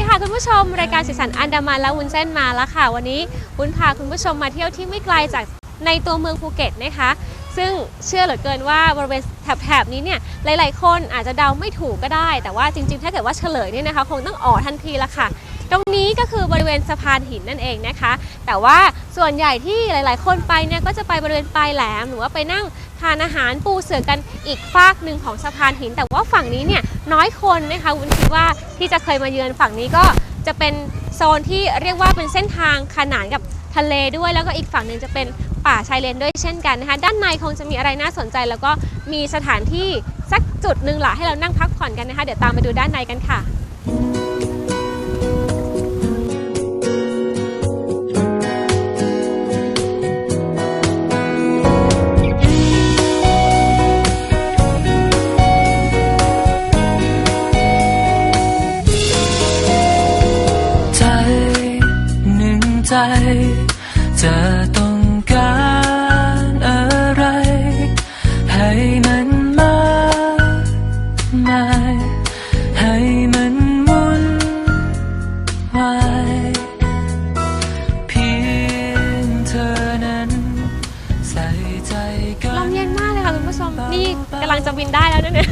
ดีค่ะคุณผู้ชม รายการสีสันอันดามันและวุ้นเส้นมาแล้วค่ะ วันนี้วุ้นพาคุณผู้ชมมาเที่ยวที่ไม่ไกลจากในตัวเมืองภูเก็ตนะคะ ซึ่งเชื่อเหลือเกินว่าบริเวณแถบๆนี้เนี่ยหลายๆ คนอาจจะเดาไม่ถูกก็ได้ แต่ว่าจริงๆ ถ้าเกิดว่าเฉลยเนี่ยนะคะคงต้องอ๋อทันทีละค่ะ ตรงนี้ก็คือบริเวณสะพานหินนั่นเองนะคะ แต่ว่าส่วนใหญ่ที่หลาย ๆ คนไปเนี่ยก็จะไปบริเวณปลายแหลมหรือว่าไปนั่ง ทานอาหารปูเสือกันอีกฝากหนึ่งของสะพานหิน แต่ว่าฝั่งนี้เนี่ยน้อยคนนะคะวุ้นคิดว่าที่จะเคยมาเยือนฝั่งนี้ก็จะเป็นโซนที่เรียกว่าเป็นเส้นทางขนานกับทะเลด้วยแล้วก็อีกฝั่งหนึ่งจะเป็นป่าชายเลนด้วยเช่นกันนะคะด้านในคงจะมีอะไรน่าสนใจ แล้วก็มีสถานที่สักจุดหนึ่งหละให้เรานั่งพักผ่อนกันนะคะ เดี๋ยวตามไปดูด้านในกันค่ะ นึ่งใจจะต้องการอะไร ให้มันมากมายให้มันวุ่นวายเพียงเธอนั้นใส่ใจกัลน มเย็นมากเลยค่ะคุณผู้ชม นี่กำลังจะบินได้แล้วนะเนี่ย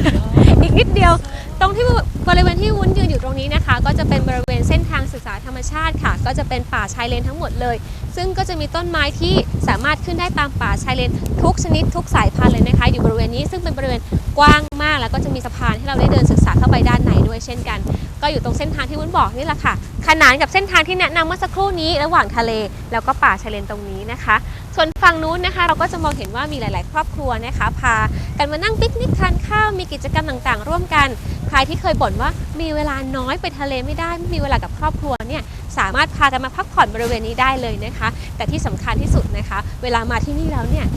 อีกนิดเดียว ตรงที่บริเวณที่วุ้นยืนอยู่ตรงนี้นะคะ ก็จะเป็นบริเวณเส้นทางศึกษาธรรมชาติค่ะ ก็จะเป็นป่าชายเลนทั้งหมดเลย ซึ่งก็จะมีต้นไม้ที่สามารถขึ้นได้ตามป่าชายเลนทุกชนิดทุกสายพันธุ์เลยนะคะ อยู่บริเวณนี้ซึ่งเป็นบริเวณกว้างมาก แล้วก็จะมีสะพานให้เราได้เดินศึกษาเข้าไปด้านในด้วยเช่นกัน ก็อยู่ตรงเส้นทางที่วุ้นบอกนี่แหละค่ะ ขนานกับเส้นทางที่แนะนำเมื่อสักครู่นี้ ระหว่างทะเล แล้วก็ป่าชายเลนตรงนี้นะคะ ส่วนฝั่งนู้นนะคะ เราก็จะมองเห็นว่ามีหลาย ๆ ครอบครัวนะคะ พากันมานั่งปิกนิกทานข้าวมีกิจกรรมต่าง ๆ ร่วมกัน ใครที่เคยบ่นว่ามีเวลาน้อยไปทะเลไม่ได้ไม่มีเวลากับครอบครัวเนี่ยสามารถพากันมาพักผ่อนบริเวณนี้ได้เลยนะคะ แต่ที่สำคัญที่สุดนะคะ เวลามาที่นี่แล้วเนี่ย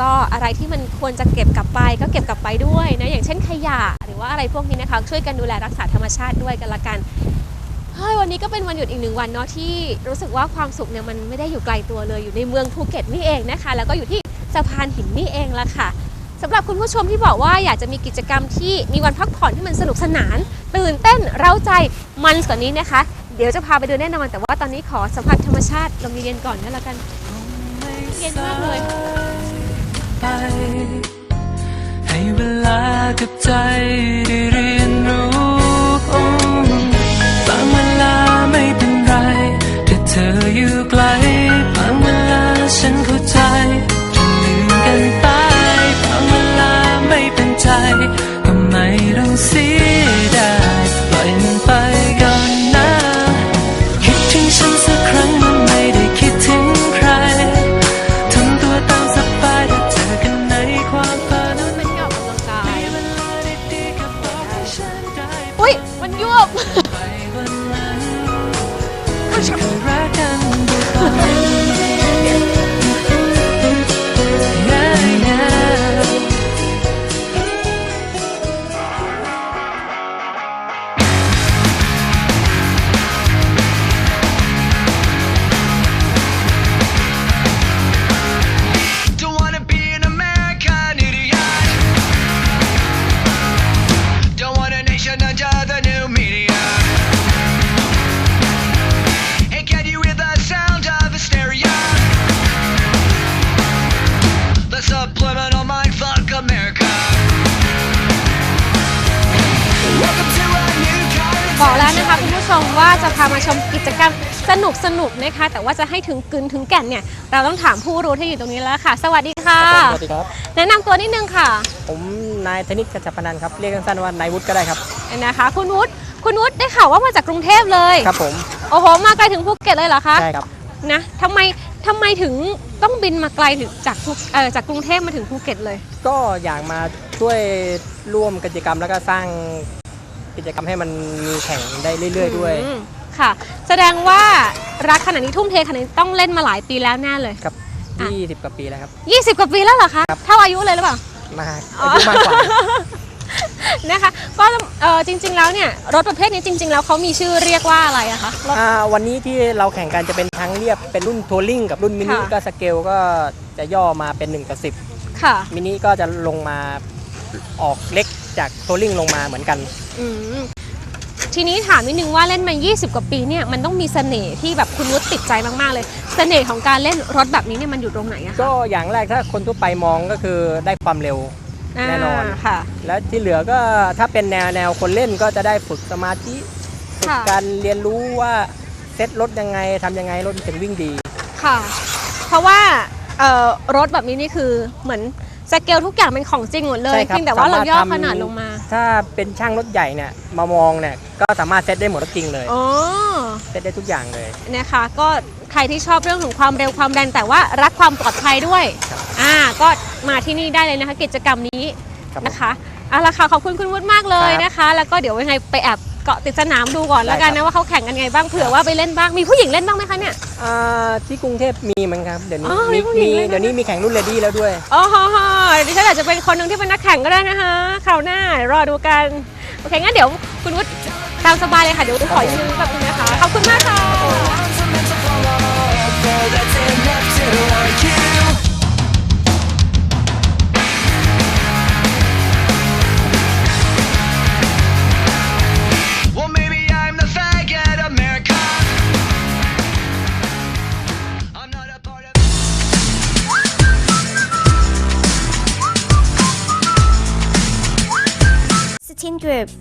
ก็อะไรที่มันควรจะเก็บกลับไป ก็เก็บกลับไปด้วยนะอย่างเช่นขยะ หรือว่าอะไรพวกนี้นะคะ ช่วยกันดูแลรักษาธรรมชาติด้วยกันละกัน เฮ้ยวันนี้ก็เป็นวันหยุดอีกหนึ่งวันเนาะที่รู้สึกว่าความสุขเนี่ยมันไม่ได้อยู่ไกลตัวเลยอยู่ในเมืองภูเก็ตนี่เองนะคะ แล้วก็อยู่ที่สะพานหินนี่เองละค่ะสำหรับคุณผู้ชมที่บอกว่าอยากจะมีกิจกรรมที่มีวันพักผ่อนที่มันสนุกสนาน ตื่นเต้นเร้าใจมันกว่านี้นะคะ เดี๋ยวจะพาไปดูแน่นอนแต่ว่าตอนนี้ขอสัมผัสธรรมชาติลมเย็นๆก่อนก็แล้วกันเย็นมากเลยให้เวลากับใจได้เรียนรู้ ลาไม่เป็นไร ถ้าเธออยู่ไกล ที่เค ชมกิจกรรมสนุกสนุกๆนะคะ แต่ว่าจะให้ถึงกึนถึงแก่นเนี่ย เราต้องถามผู้รู้ที่อยู่ตรงนี้แล้วค่ะ สวัสดีค่ะ สวัสดีครับ แนะนำตัวนิดนึงค่ะ ผมนายธนิตกัจจพนันครับ เรียกสั้นๆว่านายวุฒิก็ได้ครับ นะคะ คุณวุฒิ คุณวุฒิได้ข่าวว่ามาจากกรุงเทพเลย ครับผม โอ้โห มาไกลถึงภูเก็ตเลยเหรอคะ ใช่ครับ นะทำไมทำไมถึงต้องบินมาไกลถึงจากภูเอ่อจากกรุงเทพมาถึงภูเก็ตเลย ก็อยากมาช่วยร่วมกิจกรรมแล้วก็สร้างกิจกรรมให้มันมีแข่งได้เรื่อย ๆ ด้วย อืม ค่ะ แสดงว่ารักขนาดนี้ทุ่มเทขนาดนี้ต้องเล่นมาหลายปีแล้วแน่เลย ครับอะ20กว่าปีแล้วครับ 20 กว่าปีแล้วเหรอคะ ครับ เท่าอายุเลยหรือเปล่า มากอ๋ออายุมากกว่า นะคะก็เอ่อจริง ๆ แล้วเนี่ยรถประเภทนี้จริง ๆ แล้วเขามีชื่อเรียกว่าอะไรอะคะรถ อ่าวันนี้ที่เราแข่งกันจะเป็นทั้งเรียบเป็นรุ่นทัวริงกับรุ่นมินิค่ะ ก็สเกลก็จะย่อมาเป็น1ต่อค่ะ 10มินิก็จะลงมาออกเล็กจากทัวริงลงมาเหมือนกัน อืม ทีนี้ถามนิดนึงว่าเล่นมา 20 กว่าปีเนี่ยมันต้องมีเสน่ห์ที่แบบคุณนุชติดใจมากๆเลย เสน่ห์ของการเล่นรถแบบนี้เนี่ยมันอยู่ตรงไหนอะคะก็อย่างแรกถ้าคนทั่วไปมองก็คือได้ความเร็ว แน่นอนาค่ะ แล้วที่เหลือก็ถ้าเป็นแนวแนวคนเล่นก็จะได้ฝึกสมาธิฝึกค่ะ การเรียนรู้ว่าเซตรถยังไงทำยังไงรถถึงวิ่งดี ค่ะ เพราะว่าเอ่อรถแบบนี้นี่คือเหมือน สเกลทุกอย่างเป็นของจริงหมดเลยใช่ครับเพียงแต่ว่าเราย่อสามารถทำขนาดลงมาถ้าเป็นช่างรถใหญ่เนี่ยมามองเนี่ยก็สามารถเซตได้หมดรถจริงเลยอ๋อ เซตได้ทุกอย่างเลย นะคะก็ใครที่ชอบเรื่องของความเร็วความแรงแต่ว่ารักความปลอดภัยด้วย ครับอ่าก็มาที่นี่ได้เลยนะคะ กิจกรรมนี้ครับผมนะคะเอาละค่ะขอบคุณคุณวุฒิมากเลยครับ นะคะ แล้วก็เดี๋ยวยังไงไปแอบ เกาะติดสนามดูก่อนได้แล้วกันครันะบว่าเขาแข่งกันไงบ้างเผื่อว่าไปเล่นบ้างมีผู้หญิงเล่นบ้างไหมคะเนี่ย อ่าที่กรุงเทพมีเหมือนกันครับเดี๋ยวนี้อ๋อมีมีผู้หญิงมีเล่นด้วยเดี๋ยวนี้มีแข่งรุ่นเลดี้แล้วด้วยอ๋อฮะฮะดิฉันอาจจะเป็นคนหนึ่งที่เป็นนักแข่งก็ได้นะคะคราวหน้ารอดูกัน โอเค งั้นเดี๋ยวคุณวุฒิตามสบายเลยค่ะ เดี๋ยวขอยืมแบบนึงนะคะ ขอบคุณมากค่ะ Well,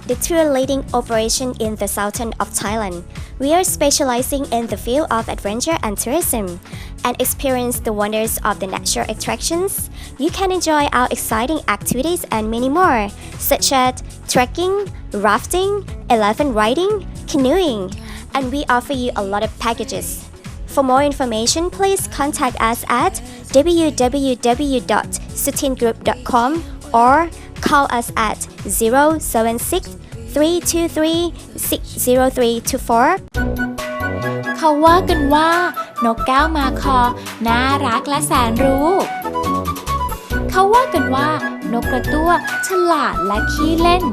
the tour leading operation in the southern of Thailand. We are specializing in the field of adventure and tourism and experience the wonders of the natural attractions. You can enjoy our exciting activities and many more, such as trekking, rafting, elephant riding, canoeing, and we offer you a lot of packages. For more information, please contact us at www.sutingroup.com or call us at 076 323 60324. เขาว่ากันว่านกแก้วมาคอ น่ารักและแสนรู้ เขาว่ากันว่านกกระตั้วฉลาดและขี้เล่น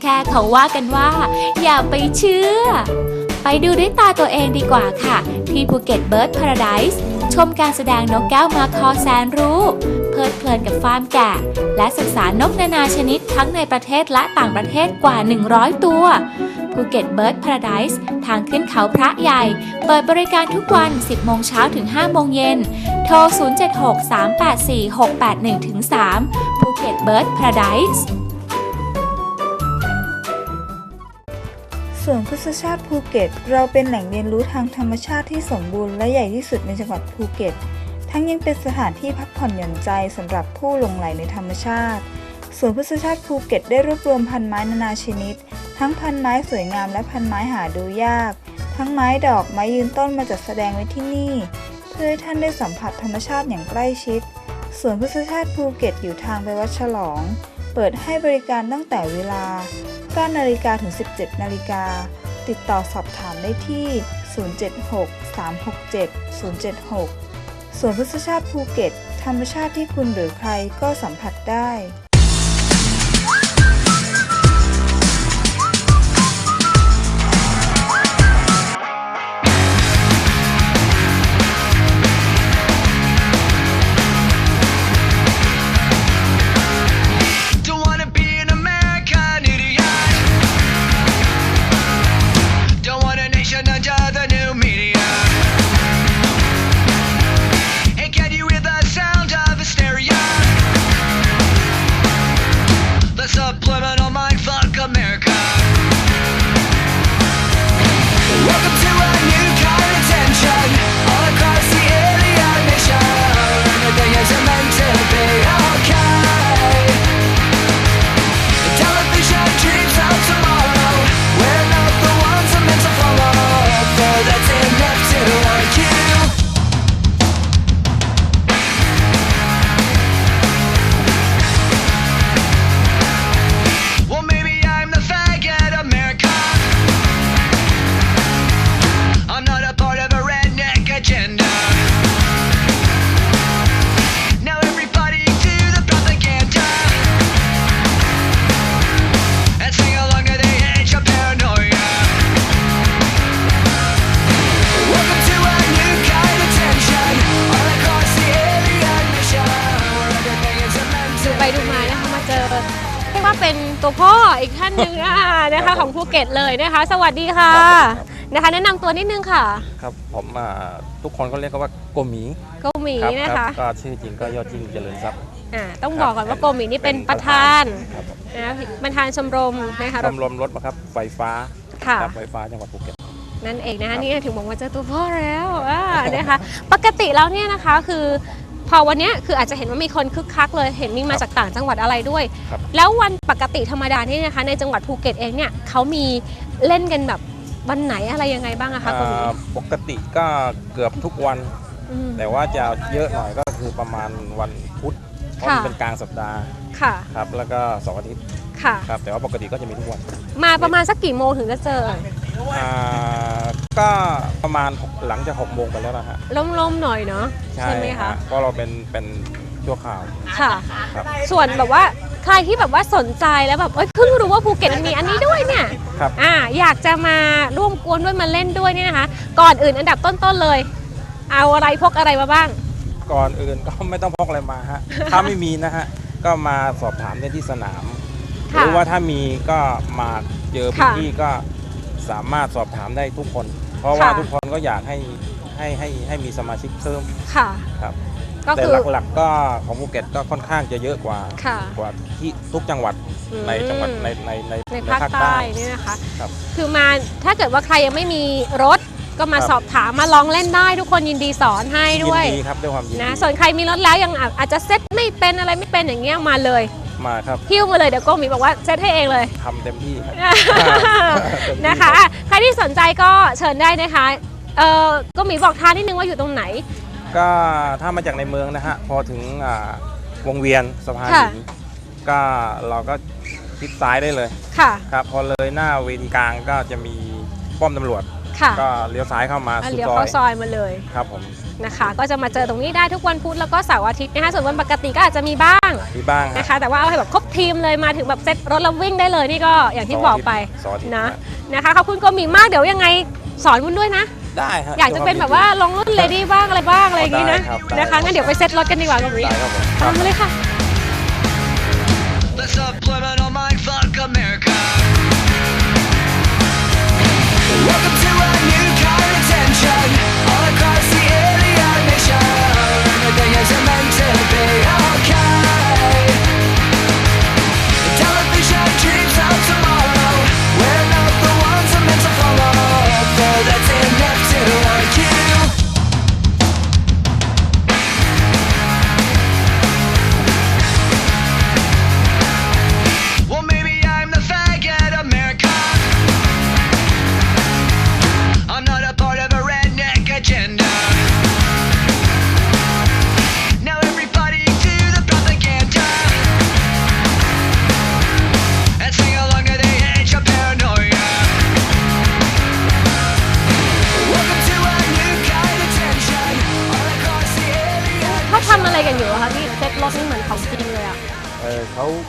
แค่เขาว่ากันว่า อย่าไปเชื่อ ไปดูด้วยตาตัวเองดีกว่าค่ะ ที่ภูเก็ตเบิร์ดพาราไดส์ชมการแสดงนกแก้วมาคอแสนรู้ เพลิดเพลินกับฟาร์มแกะ และศึกษานกนานาชนิดทั้งในประเทศและต่างประเทศกว่า 100 ตัวภูเก็ตเบิร์ดพาราไดส์ทางขึ้นเขาพระใหญ่ เปิดบริการทุกวัน 10 โมงเช้าถึง 5 โมงเย็น โทร 076-384-681-3ภูเก็ตเบิร์ดพาราไดส์ส่วนพฤกษชาติภูเก็ต เราเป็นแหล่งเรียนรู้ทางธรรมชาติที่สมบูรณ์และใหญ่ที่สุดในจังหวัดภูเก็ต ทั้งยังเป็นสถานที่พักผ่อนหย่อนใจสำหรับผู้หลงไหลในธรรมชาติสวนพฤกษชาติภูเก็ตได้รวบรวมพันไม้นานาชนิด ทั้งพันไม้สวยงามและพันไม้หาดูยาก ทั้งไม้ดอกไม้ยืนต้นมาจัดแสดงไว้ที่นี่ เพื่อให้ท่านได้สัมผัสธรรมชาติอย่างใกล้ชิดสวนพฤกษชาติภูเก็ตอยู่ทางไปวัดฉลอง เปิดให้บริการตั้งแต่เวลา9นาฬิกาถึง 17นาฬิกาติดต่อสอบถามได้ที่ 076 367 076 สวนพฤกษชาติภูเก็ต ธรรมชาติที่คุณหรือใครก็สัมผัสได้ ตัวพ่ออีกท่านหนึ่งอ่านะคะของภูเก็ตเลยนะคะ สวัสดีค่ะนะคะ แนะนำตัวนิดนึงค่ะครับผมอ่าทุกคนก็เรียกกันว่าโกหมีโกหมีครับนะครัคะบก็ชื่อจริงก็ยอดยิ่งเจริญทรัพย์อ่าต้องบอกก่อนว่าโกหมีนี่เป็นประธานครับผมนะประธานชมรมนะคะชมรมรถบังคับไฟฟ้าค่ะ ครับไฟฟ้าจังหวัดภูเก็ต นั่นเองนะคะครับนี่ถึงบอกว่าเจอตัวพ่อแล้วอ่านะคะ ปกติแล้วเนี่ยนะคะคือพ อวันเนี้ยคืออาจจะเห็นว่ามีคนคึกคักเลยเห็นมีมาจากต่างจังหวัดอะไรด้วย ครับ แล้ววันปกติธรรมดานี่นะคะในจังหวัดภูเก็ตเองเนี่ยเขามีเล่นกันแบบวันไหนอะไรยังไงบ้างอะคะตรงนี้อ่าปกติก็เกือบทุกวัน อืม แต่ว่าจะเยอะหน่อยก็คือประมาณวันพุธเพราะค่ะมันเป็นกลางสัปดาห์ค่ะ ครับ แล้วก็เสาร์อาทิตย์ ค่ะ ครับแต่ว่าปกติก็จะมีทุกวันมาประมาณสักกี่โมงถึงจะเจอ อ่าก็ประมาณหกหลังจากหกโมงไปแล้วนะฮะล่มๆหน่อยเนาะไหมคะฮเพราะเราเป็นเป็นชั่วข่าวค่ะ ครับ ส่วนแบบว่าใครที่แบบว่าสนใจแล้วแบบเอ้ยเพิ่งรู้ว่าภูเก็ตมันมีอันนี้ด้วยเนี่ยครับ อ่าอยากจะมาร่วมกวนด้วยมาเล่นด้วยเนี่ยนะคะ ก่อนอื่นอันดับต้นๆเลย เอาอะไรพกอะไรมาบ้าง ก่อนอื่นก็ไม่ต้องพกอะไรมาฮะ ถ้าไม่มีนะฮะ ก็มาสอบถามได้ที่สนาม หค่ะรือว่าถ้ามีก็มาเจอค่ะพี่ๆก็สามารถสอบถามได้ทุกคน เพราะว่าค่ะทุกคนก็อยากให้ให้ให้ให้มีสมาชิกเพิ่มค่ะครับก็แต่คือหลักๆก็ของภูเก็ตก็ค่อนข้างจะเยอะกว่าค่ะกว่าที่ทุกจังหวัดอืมในจังหวัดในในในในภาคใต้นี่นะคะครับคือมาถ้าเกิดว่าใครยังไม่มีรถก็มาครับสอบถามมาลองเล่นได้ทุกคนยินดีสอนให้ยิด้วยนดีครับด้วยความยินดีนะส่วนใครมีรถแล้วยังอาอาจจะเซ็ตไม่เป็นอะไรไม่เป็นอย่างเงี้ยมาเลย มาครับหิ้วมาเลยเดี๋ยวโก้มีบอกว่าเซ็ตให้เองเลย ทำเต็มที่ครับนะคะอะใครที่สนใจก็เชิญได้นะคะเออก็มีบอกทางนิดนึงว่าอยู่ตรงไหน ก็ถ้ามาจากในเมืองนะฮะ พอถึงอ่าวงเวียนสะพานค่ะ หินก็เราก็ทิศซ้ายได้เลยค่ะ ครับ พอเลยหน้าเวทีกลางก็จะมีป้อมตำรวจ ค่ะก็เลี้ยวซ้ายเข้ามาอะสุดเลี้ยวซอเข้ายซอยมาเลยครับผมนะคะ ก็จะมาเจอตรงนี้ได้ทุกวันพุธแล้วก็เสาร์อาทิตย์นะคะส่วนวันปกติก็อาจจะมีบ้างมีบ้างฮะนะคะ แต่ว่าเอาให้แบบครบทีมเลยมาถึงแบบเซ็ตรถแล้ววิ่งได้เลยนี่ก็อย่างที่บอกไปสอนอาทิตย์นะฮนะคะขอบคุณโกมีมากเดี๋ยวยังไงสอนวุ้นด้วยนะได้ฮะอยากจะเป็นแบบว่าลงรุ่นเลดี้บ้างอะไรบ้างอะไรอย่างนี้นะได้ครับได้นะคะงั้นเดี๋ยวไปเซ็ตรถกันดีกว่าตรงนี้ได้ครับผมตามมาเลยค่ะ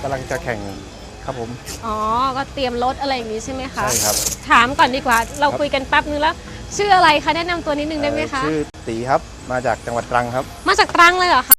กำลังจะแข่งครับผม อ๋อ ก็เตรียมรถอะไรอย่างนี้ใช่ไหมคะ ใช่ครับ ถามก่อนดีกว่า เราคุยกันแป๊บนึงแล้ว ชื่ออะไรคะ แนะนำตัวนิดนึงได้ไหมคะเอ่อชื่อตีครับ มาจากจังหวัดตรังครับ มาจากตรังเลยเหรอคะ